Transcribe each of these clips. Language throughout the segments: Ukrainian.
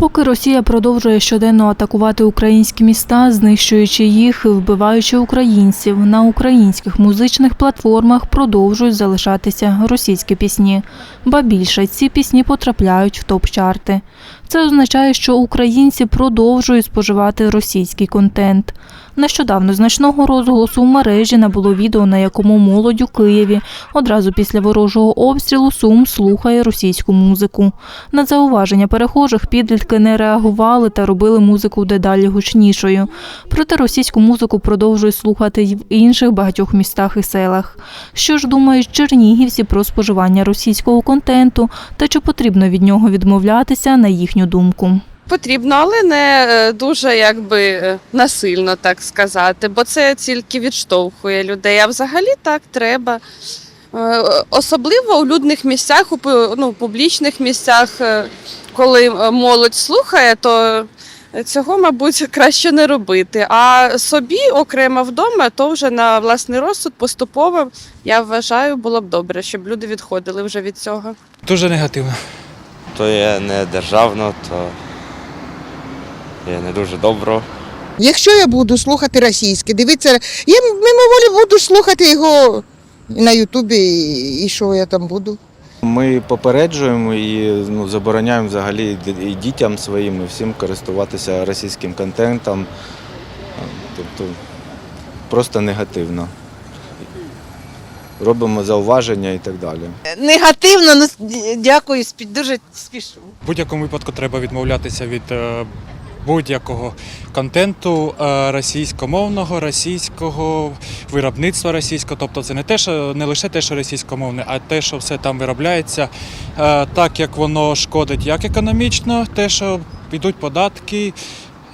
Поки Росія продовжує щоденно атакувати українські міста, знищуючи їх вбиваючи українців, на українських музичних платформах продовжують залишатися російські пісні. Ба більше ці пісні потрапляють в топ-чарти. Це означає, що українці продовжують споживати російський контент. Нещодавно значного розголосу в мережі набуло відео, на якому молодь у Києві одразу після ворожого обстрілу Сум слухає російську музику. На зауваження перехожих підлітки не реагували та робили музику дедалі гучнішою. Проте російську музику продовжують слухати й в інших багатьох містах і селах. Що ж думають чернігівці про споживання російського контенту та чи потрібно від нього відмовлятися, на їхню думку? Потрібно, але не е, дуже якби е, насильно так сказати, бо це тільки відштовхує людей. А взагалі так треба. Е, Особливо у людних місцях, у ну, публічних місцях, коли молодь слухає, то цього, мабуть, краще не робити. А собі окремо вдома, то вже на власний розсуд поступово, я вважаю, було б добре, щоб люди відходили вже від цього. Дуже негативно. то є не державно, то є не дуже добро. Якщо я буду слухати російське, дивитися, я мимоволі буду слухати його на Ютубі, і, що я там буду. Ми попереджуємо і ну, забороняємо взагалі і дітям своїм і всім користуватися російським контентом. Тобто просто негативно. Робимо зауваження і так далі. Негативно, ну дякую, дуже спішу. В будь-якому випадку треба відмовлятися від е, будь-якого контенту е, російськомовного, російського виробництва російського. Тобто це не те, що не лише те, що російськомовне, а те, що все там виробляється, е, так як воно шкодить як економічно, те, що йдуть податки,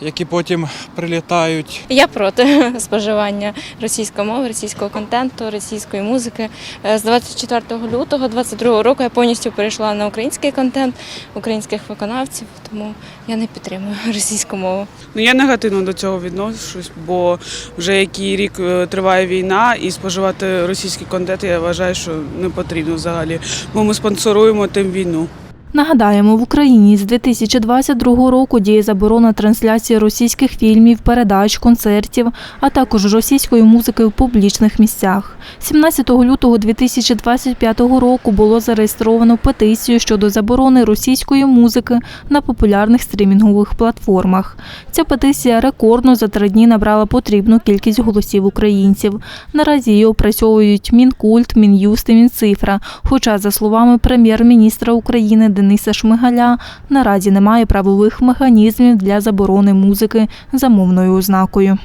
які потім прилітають. Я проти споживання російської мови, російського контенту, російської музики. Е, З 24 лютого 22 року я повністю перейшла на український контент, українських виконавців, тому я не підтримую російську мову. Ну я негативно до цього відношусь, бо вже який рік е, триває війна, і споживати російський контент я вважаю, що не потрібно взагалі. Бо ми спонсоруємо тим війну. Нагадаємо, в Україні з 2022 року діє заборона трансляції російських фільмів, передач, концертів, а також російської музики в публічних місцях. 17 лютого 2025 року було зареєстровано петицію щодо заборони російської музики на популярних стрімінгових платформах. Ця петиція рекордно за три дні набрала потрібну кількість голосів українців. Наразі її опрацьовують Мінкульт, Мін'юст і Мінцифра. Хоча, за словами прем'єр-міністра України Дениса Шмигаля, наразі немає правових механізмів для заборони музики за мовною ознакою.